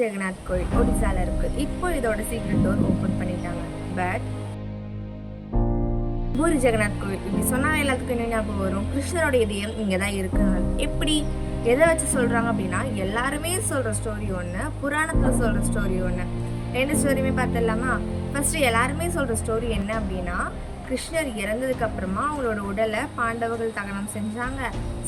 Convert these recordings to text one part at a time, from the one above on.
ஜெகநாத் கோயில் ஒடிசால இருக்கு. இப்போ இதோட சீக்ரெட் டோர் ஓப்பன் பண்ணிட்டாங்க. பட் பூரி ஜெகநாத் கோயில் இப்படி சொன்னா எல்லாத்துக்கும் என்ன ஞாபகம் வரும்? கிருஷ்ணரோட இதயம் இங்கே தான் இருக்குது எப்படி? எதை வச்சு சொல்றாங்க அப்படின்னா எல்லாருமே சொல்ற ஸ்டோரி ஒன்று புராணத்துல சொல்ற ஸ்டோரி ஒன்று ரெண்டு ஸ்டோரியுமே பார்த்துடலாமா? ஃபர்ஸ்ட் எல்லாருமே சொல்ற ஸ்டோரி என்ன அப்படின்னா கிருஷ்ணர் இறந்ததுக்கு அப்புறமா அவங்களோட உடலை பாண்டவர்கள் தகனம் செஞ்சாங்க.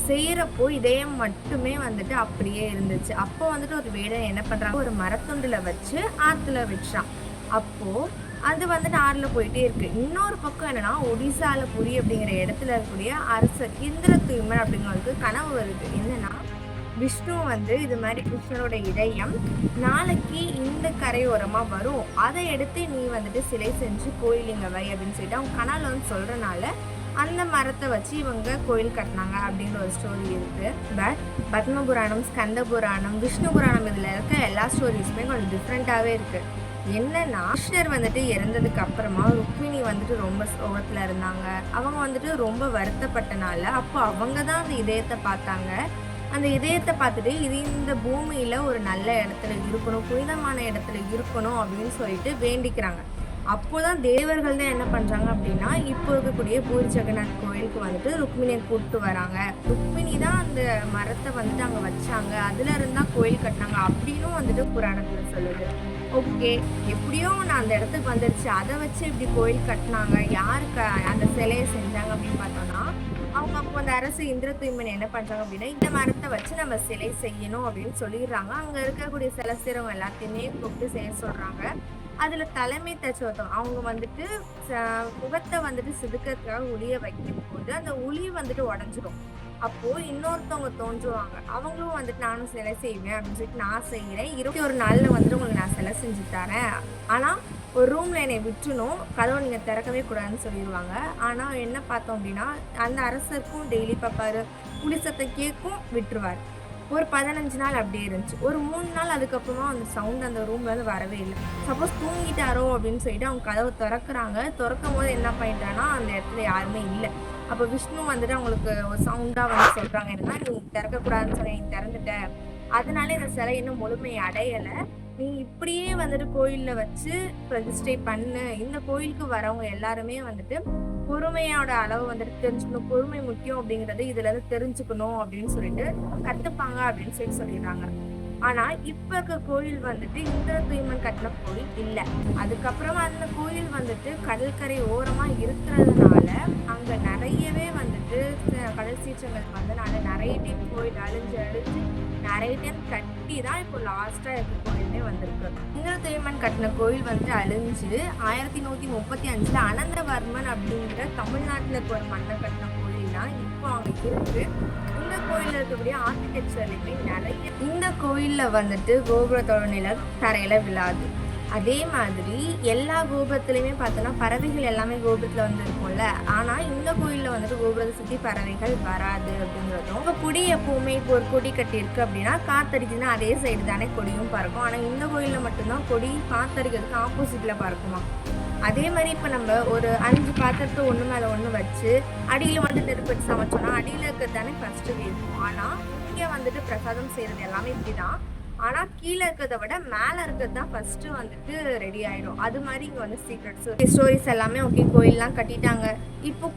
செய்கிறப்போ இதயம் மட்டுமே வந்துட்டு அப்படியே இருந்துச்சு. அப்போ வந்துட்டு ஒரு வேடன் என்ன பண்ணுறாங்க ஒரு மரத்துண்டில் வச்சு ஆற்றுல விட்டுறான். அப்போது அது வந்துட்டு ஆறில் போயிட்டே இருக்கு. இன்னொரு பக்கம் என்னன்னா ஒடிசால புரி அப்படிங்கிற இடத்துல இருக்கக்கூடிய அரசர் இந்திர தூய்மன் அப்படிங்கிறவருக்கு கனவு வருது. என்னன்னா விஷ்ணு வந்து இது மாதிரி கிருஷ்ணனோட இதயம் நாளைக்கு இந்த கரையோரமாக வரும். அதை எடுத்து நீ வந்துட்டு சிலை செஞ்சு கோயில் இங்கே வை அப்படின்னு சொல்லிட்டு அவங்க கனால் வந்து சொல்கிறனால அந்த மரத்தை வச்சு இவங்க கோயில் கட்டினாங்க அப்படின்ற ஒரு ஸ்டோரி இருக்குது பட் பத்ம புராணம் ஸ்கந்த புராணம் விஷ்ணு புராணம் இதில் இருக்க எல்லா ஸ்டோரிஸுமே கொஞ்சம் டிஃப்ரெண்ட்டாகவே இருக்குது என்னன்னா கிருஷ்ணர் வந்துட்டு இறந்ததுக்கு அப்புறமா ருக்மிணி வந்துட்டு ரொம்ப சோகத்தில் இருந்தாங்க. அவங்க வந்துட்டு ரொம்ப வருத்தப்பட்டனால அப்போ அவங்க தான் அந்த இதயத்தை பார்த்தாங்க. அந்த இதயத்தை பார்த்துட்டு இது இந்த பூமியில் ஒரு நல்ல இடத்துல இருக்கணும் புனிதமான இடத்துல இருக்கணும் அப்படின்னு சொல்லிட்டு வேண்டிக்கிறாங்க. அப்போதான் தேவர்கள் தான் என்ன பண்ணுறாங்க அப்படின்னா இப்போ இருக்கக்கூடிய பூரி ஜெகநாத் கோயிலுக்கு வந்துட்டு ருக்மிணியை கூப்பிட்டு வராங்க. ருக்மிணி தான் அந்த மரத்தை வந்துட்டு அங்கே வச்சாங்க. அதில் இருந்தால் கோயில் கட்டினாங்க அப்படின்னும் வந்துட்டு புராணத்தில் சொல்லுது. ஓகே எப்படியோ நான் அந்த இடத்துக்கு வந்துடுச்சு அதை வச்சு இப்படி கோயில் கட்டினாங்க. யாருக்கு அந்த சிலையை செஞ்சாங்க அப்படின்னு பார்த்தோம்னா அந்த அரசு இந்திர தூய்மன் என்ன பண்றாங்க அப்படின்னா இந்த மரத்தை வச்சு நம்ம சிலை செய்யணும் அப்படின்னு சொல்லிடுறாங்க. அங்க இருக்கக்கூடிய சில சிறவங்க எல்லாத்தையுமே கூப்பிட்டு செய்ய சொல்றாங்க. அதுல தலைமை தச்சுவத்தம் அவங்க வந்துட்டு ச- முகத்தை வந்துட்டு சிதுக்கிறதுக்காக உளிய வைக்கும் போது அந்த உளி வந்துட்டு உடஞ்சிரும். அப்போ இன்னொருத்தவங்க தோன்றுவாங்க. அவங்களும் வந்துட்டு நானும் சிலை செய்வேன் அப்படின்னு சொல்லிட்டு நான் செய்யறேன். இருபத்தி ஒரு நாள்ல வந்துட்டு உங்களுக்கு நான் சிலை செஞ்சு தரேன். ஆனா ஒரு ரூமில் என்னை விட்டுணும். கதவை நீங்கள் திறக்கவே கூடாதுன்னு சொல்லிடுவாங்க. ஆனால் என்ன பார்த்தோம் அப்படின்னா அந்த அரசருக்கும் டெய்லி பார்ப்பாரு புளிசத்தை கேட்கும் விட்டுருவார். ஒரு பதினஞ்சு நாள் அப்படியே இருந்துச்சு. ஒரு மூணு நாள் அதுக்கப்புறமா அந்த சவுண்ட் அந்த ரூம்லேருந்து வரவே இல்லை. சப்போஸ் தூங்கிட்டாரோ அப்படின்னு சொல்லிட்டு அவங்க கதவை திறக்கிறாங்க. திறக்கும் போது என்ன பண்ணிட்டான்னா அந்த இடத்துல யாருமே இல்லை. அப்போ விஷ்ணு வந்துட்டு அவங்களுக்கு ஒரு சவுண்டாக வந்து சொல்கிறாங்க என்னன்னா நீ திறக்கக்கூடாதுன்னு சொல்லி நீ திறந்துட்ட. அதனால இந்த சிலை இன்னும் முழுமை அடையலை. நீ இப்படியே வந்துட்டு கோயில்ல வச்சு பிரதிஷ்டை பண்ணு. இந்த கோயிலுக்கு வரவங்க எல்லாருமே வந்துட்டு பொறுமையோட அளவு வந்துட்டு தெரிஞ்சுக்கணும். பொறுமை முக்கியம் அப்படிங்கறது இதுல இருந்து தெரிஞ்சுக்கணும் அப்படின்னு சொல்லிட்டு கத்துப்பாங்க அப்படின்னு சொல்லி சொல்லிடுறாங்க. ஆனா இப்ப இருக்க கோயில் வந்துட்டு இந்திர தூய்மன் கட்டின கோயில் இல்ல. அதுக்கப்புறமா அந்த கோயில் வந்துட்டு கடற்கரை ஓரமா இருக்கிறதுனால அங்க நிறையவே வந்துட்டு கடல் சீற்றங்கள் வந்தனால நிறைய டைம் கோயில் அழிஞ்சு அழிஞ்சு நிறைய டைம் கட்டி தான் இப்போ லாஸ்டா இருக்க கோயிலே வந்திருக்கு. இந்திர தூய்மன் கட்டின கோயில் வந்து அழிஞ்சு ஆயிரத்தி நூத்தி முப்பத்தி அஞ்சுல அனந்தவர்மன் அப்படிங்கிற தமிழ்நாட்டுல ஒரு மன்னர் கட்டின கோயில் தான் இப்போ அங்க இருக்கு. கோயிலில் இருக்கக்கூடிய ஆர்கிடெக்சர்லையுமே நிறைய இந்த கோயிலில் வந்துட்டு கோபுரத்தோட நிலம் தரையில் விழாது. அதே மாதிரி எல்லா கோபுரத்துலையுமே பார்த்தோன்னா பறவைகள் எல்லாமே கோபுரத்தில் வந்து இருக்கும்ல இந்த கோயிலில் வந்துட்டு கோபுரத்தை சுற்றி பறவைகள் வராது அப்படிங்கிறதும் உங்கள் கொடி எப்போவுமே இப்போ ஒரு கொடி கட்டியிருக்கு அப்படின்னா காத்தடிக்குதுன்னா அதே சைடு தானே கொடியும் பறக்கும். ஆனால் இந்த கோயிலில் மட்டும்தான் கொடி காத்தடிக்கிறதுக்கு ஆப்போசிட்டில் பறக்குமா? அதே மாதிரி இப்போ நம்ம ஒரு அஞ்சு பாத்திரத்தை ஒன்று மேலே ஒன்று வச்சு அடியில் வந்து நெருப்பட்டு வச்சு அடியில் இருக்கிறது தானே ஃபஸ்ட்டு வேணும். ஆனால் இங்கே வந்துட்டு பிரசாதம் செய்கிறது எல்லாமே இப்படி தான் ஆனால் கீழே இருக்கிறத விட மேலே இருக்கிறது தான் ஃபஸ்ட்டு வந்துட்டு ரெடி ஆகிடும் அது மாதிரி இங்கே வந்து சீக்ரெட்ஸ் ஸ்டோரிஸ் எல்லாமே ஓகே கோயிலெலாம் கட்டிட்டாங்க. இப்போ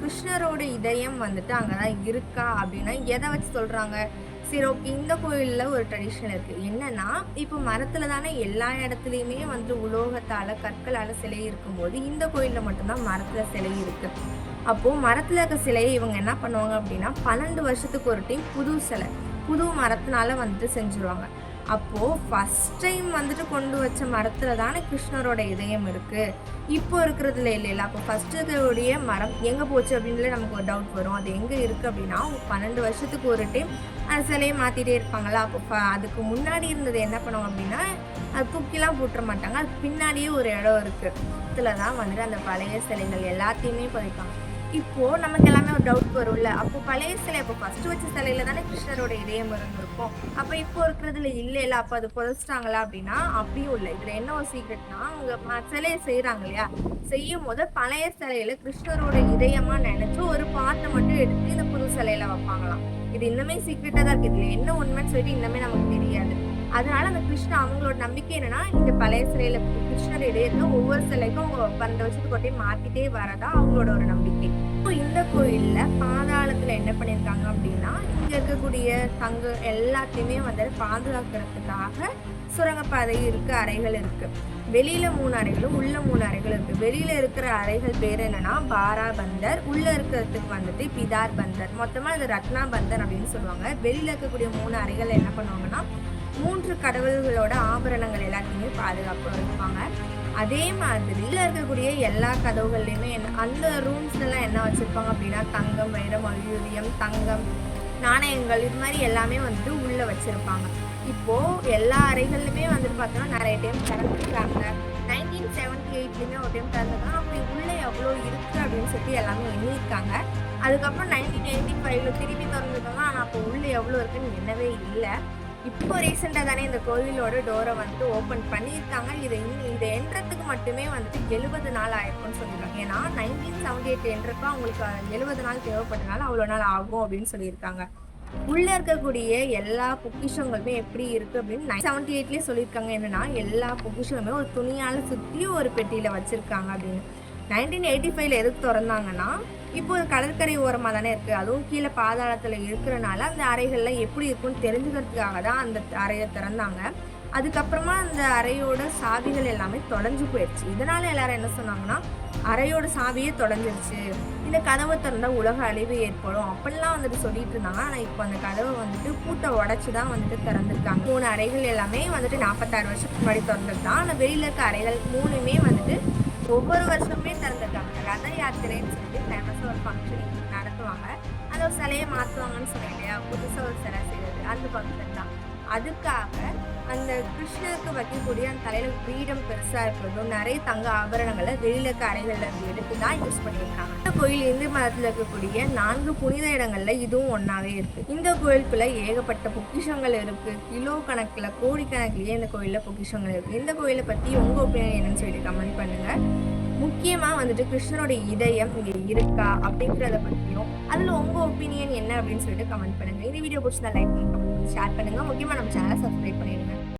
கிருஷ்ணரோட இதயம் வந்துட்டு அங்கே தான் இருக்கா அப்படின்னா எதை வச்சு சொல்கிறாங்க சரி ஓகே இந்த கோயிலில் ஒரு ட்ரெடிஷன் இருக்குது என்னென்னா இப்போ மரத்தில் தானே எல்லா இடத்துலையுமே வந்து உலோகத்தால் கற்களால் சிலை இருக்கும்போது இந்த கோயிலில் மட்டும்தான் மரத்தில் சிலை இருக்குது அப்போது மரத்தில் இருக்க சிலையை இவங்க என்ன பண்ணுவாங்க அப்படின்னா பன்னெண்டு வருஷத்துக்கு ஒரு டைம் புது சிலை. புது மரத்தினால வந்துட்டு செஞ்சுருவாங்க. அப்போது ஃபஸ்ட் டைம் வந்துட்டு கொண்டு வச்ச மரத்தில் தானே கிருஷ்ணரோட இதயம் இருக்குது இப்போ இருக்கிறதுல இல்லை இல்லை. அப்போ ஃபஸ்ட்டு இருக்கிறோடைய மரம் எங்கே போச்சு அப்படின்னு நமக்கு ஒரு டவுட் வரும். அது எங்கே இருக்குது அப்படின்னா பன்னெண்டு வருஷத்துக்கு ஒரு டைம் அந்த சிலையை மாற்றிட்டே இருப்பாங்களா அப்போ ஃப- அதுக்கு முன்னாடி இருந்தது என்ன பண்ணுவோம் அப்படின்னா அது தூக்கிலாம் போட்டுற மாட்டாங்க. அதுக்கு பின்னாடியே ஒரு இடம் இருக்குது இதில் தான் வந்துட்டு அந்த பழைய சிலைகள் எல்லாத்தையுமே பதிப்பாங்க. இப்போ நமக்கு எல்லாமே ஒரு டவுட் வரும்ல. அப்போ பழைய சிலை இப்போ ஃபர்ஸ்ட் வச்ச சிலையில தானே கிருஷ்ணரோட இதயம் இருந்திருக்கும் அப்போ இப்போ இருக்கிறதுல இல்லைல்ல அப்போ அது புதைச்சிட்டாங்களா அப்படின்னா அப்படியும் இல்லை. இதுல என்ன ஒரு சீக்ரெட்னா அவங்க சிலையை செய்யறாங்க இல்லையா? செய்யும் போது பழைய சிலையில கிருஷ்ணரோட இதயமா நினைச்சு ஒரு பாட்டை மட்டும் எடுத்து இந்த புது சிலையில வைப்பாங்களாம். இது இன்னுமே சீக்ரெட்டாக தான் இருக்கு. இதுல என்ன உண்மைன்னு சொல்லிட்டு இன்னுமே நமக்கு தெரியாது. அதனால அந்த கிருஷ்ணா அவங்களோட நம்பிக்கை என்னன்னா இந்த பழைய சிலையில கிருஷ்ணர் இடையில ஒவ்வொரு சிலைக்கும் அவங்க பன்னெண்டு வருஷத்துக்கு ஒட்டி மாத்திட்டே வரதா அவங்களோட ஒரு நம்பிக்கை. இப்போ இந்த கோயில்ல பாதாளத்துல என்ன பண்ணிருக்காங்க அப்படின்னா இங்க இருக்கக்கூடிய தங்க எல்லாத்தையுமே வந்து பாதுகாக்கிறதுக்காக சுரங்கப்பாதை இருக்கு அறைகள் இருக்கு. வெளியில மூணு அறைகளும் உள்ள மூணு அறைகள் இருக்கு. வெளியில இருக்கிற அறைகள் பேர் என்னன்னா பாரா பந்தர். உள்ள இருக்கிறதுக்கு வந்துட்டு பிதார் பந்தர். மொத்தமா இது ரத்னா பந்தர் அப்படின்னு சொல்லுவாங்க. வெளியில இருக்கக்கூடிய மூணு அறைகள் என்ன பண்ணுவாங்கன்னா மூன்று கடவுள்களோட ஆபரணங்கள் எல்லாத்தையுமே பாதுகாப்பாக வைப்பாங்க அதே மாதிரி உள்ள இருக்கக்கூடிய எல்லா கதவுகள்லையுமே என்ன அந்த ரூம்ஸ் எல்லாம் என்ன வச்சிருப்பாங்க அப்படின்னா தங்கம் வைரம் அயூரியம் தங்கம் நாணயங்கள் இது மாதிரி எல்லாமே வந்துட்டு உள்ள வச்சிருப்பாங்க. இப்போ எல்லா அறைகள்லுமே வந்துட்டு பார்த்தோம்னா நிறைய டைம் திறந்துருக்காங்க. நைன்டீன் செவன்டி எயிட்லேயுமே ஒரு டைம் திறந்துருக்காங்க. அப்படி உள்ளே எவ்வளோ இருக்குது அப்படின்னு சொல்லி எல்லாமே எண்ணியிருக்காங்க. அதுக்கப்புறம் நைன்டீன் எயிட்டி ஃபைவ்ல திரும்பி திறந்துருக்காங்க. ஆனால் அப்போ உள்ளே எவ்வளோ இருக்குன்னு எண்ணவே இல்லை. இப்போ ரீசெண்டாக தானே இந்த கோவிலோட டோரை வந்துட்டு ஓப்பன் பண்ணியிருக்காங்க. இதை இந்த இதை மட்டுமே வந்துட்டு எழுபது நாள் ஆயிருக்கும்னு சொல்லியிருக்காங்க. ஏன்னா நைன்டீன் செவன்டி எயிட் என்றப்ப அவங்களுக்கு எழுபது நாள் தேவைப்பட்டனால அவ்வளோ நாள் ஆகும் அப்படின்னு சொல்லியிருக்காங்க. உள்ளே இருக்கக்கூடிய எல்லா பொக்கிஷங்களுமே எப்படி இருக்கு அப்படின்னு செவன்டி எயிட்லேயே சொல்லியிருக்காங்க. என்னன்னா எல்லா பொக்கிஷங்களுமே ஒரு துணியால் சுற்றி ஒரு பெட்டியில் வச்சுருக்காங்க அப்படின்னு. நைன்டீன் எயிட்டி ஃபைவ்ல எதுக்கு திறந்தாங்கன்னா இப்போ கடற்கரை ஓரமாக தானே இருக்குது அதுவும் கீழே பாதாளத்தில் இருக்கிறனால அந்த அறைகள்லாம் எப்படி இருக்கும்னு தெரிஞ்சுக்கிறதுக்காக தான் அந்த அறையை திறந்தாங்க. அதுக்கப்புறமா அந்த அறையோட சாவிகள் எல்லாமே தொலைஞ்சு போயிடுச்சு இதனால எல்லாரும் என்ன சொன்னாங்கன்னா அறையோட சாவியே தொலைஞ்சிருச்சு. இந்த கதவை திறந்தா உலக அழிவு ஏற்படும். அப்படிலாம் வந்துட்டு சொல்லிட்டு இருந்தாங்க. ஆனால் இப்போ அந்த கதவை வந்துட்டு பூட்டை உடச்சி தான் வந்துட்டு திறந்துருக்காங்க. மூணு அறைகள் எல்லாமே வந்துட்டு நாற்பத்தாறு வருஷத்துக்கு முன்னாடி திறந்துருக்கான் ஆனால் வெளியில் இருக்க அறைகள் மூணுமே வந்துட்டு ஒவ்வொரு வருஷமே திறந்துருக்காங்க. ரத யாத்திரைன்னு சொல்லிட்டு ஃபேமஸாக ஒரு ஃபங்க்ஷன் நடத்துவாங்க. அதை ஒரு சிலையை மாற்றுவாங்கன்னு சொன்னேன் இல்லையா? புதுசாக ஒரு சிலை செய்கிறது அந்த ஃபங்க்ஷன் தான். அதுக்காக அந்த கிருஷ்ணருக்கு வைக்கக்கூடிய அந்த தலையில கிரீடம் பெருசா இருக்கிறதும் நிறைய தங்க ஆபரணங்களை வெளியில இருக்க இருந்து எடுத்து தான் யூஸ் பண்ணியிருக்காங்க. இந்த கோயில் இந்து மதத்துல இருக்கக்கூடிய நான்கு புனித இடங்கள்ல இதுவும் ஒன்னாவே இருக்கு. இந்த கோயிலுக்குள்ள ஏகப்பட்ட பொக்கிஷங்கள் இருக்கு. கிலோ கணக்குல கோடிக்கணக்கிலேயே இந்த கோயிலில் பொக்கிஷங்கள் இருக்கு. இந்த கோயிலை பத்தி உங்க ஒப்பீனியன் என்னன்னு சொல்லிட்டு கமெண்ட் பண்ணுங்க. முக்கியமாக வந்துட்டு கிருஷ்ணனுடைய இதயம் இங்கே இருக்கா அப்படிங்கிறத பற்றியும் அதில் உங்கள் ஒப்பீனியன் என்ன அப்படின்னு சொல்லிட்டு கமெண்ட் பண்ணுங்கள் இந்த வீடியோ பிடிச்சதா லைக் பண்ணுங்க. ஷேர் பண்ணுங்கள் முக்கியமாக நம்ம சேனலை சப்ஸ்கிரைப் பண்ணிடுங்க.